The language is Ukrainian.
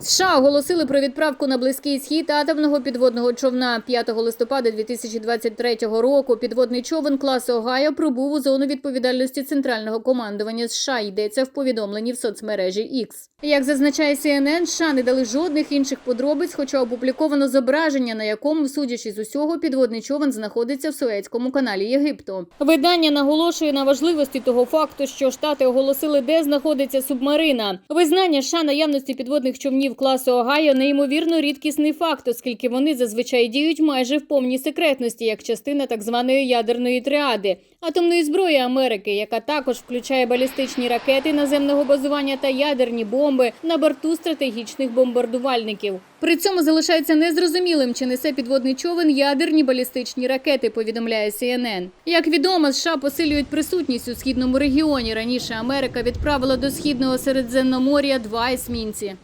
США оголосили про відправку на близький схід атомного підводного човна 5 листопада 2023 року. Підводний човен класу Огайо прибув у зону відповідальності центрального командування США. Йдеться в повідомленні в соцмережі X. Як зазначає CNN, США не дали жодних інших подробиць, хоча опубліковано зображення, на якому, судячи з усього, підводний човен знаходиться в Суецькому каналі Єгипту. Видання наголошує на важливості того факту, що штати оголосили, де знаходиться субмарина. Визнання США наявності підводних човнів класу Огайо неймовірно рідкісний факт, оскільки вони зазвичай діють майже в повній секретності, як частина так званої ядерної тріади атомної зброї Америки, яка також включає балістичні ракети наземного базування та ядерні бомби на борту стратегічних бомбардувальників. При цьому залишається незрозумілим, чи несе підводний човен ядерні балістичні ракети. Повідомляє CNN. Як відомо, США посилюють присутність у східному регіоні. Раніше Америка відправила до східного Середземномор'я два есмінці.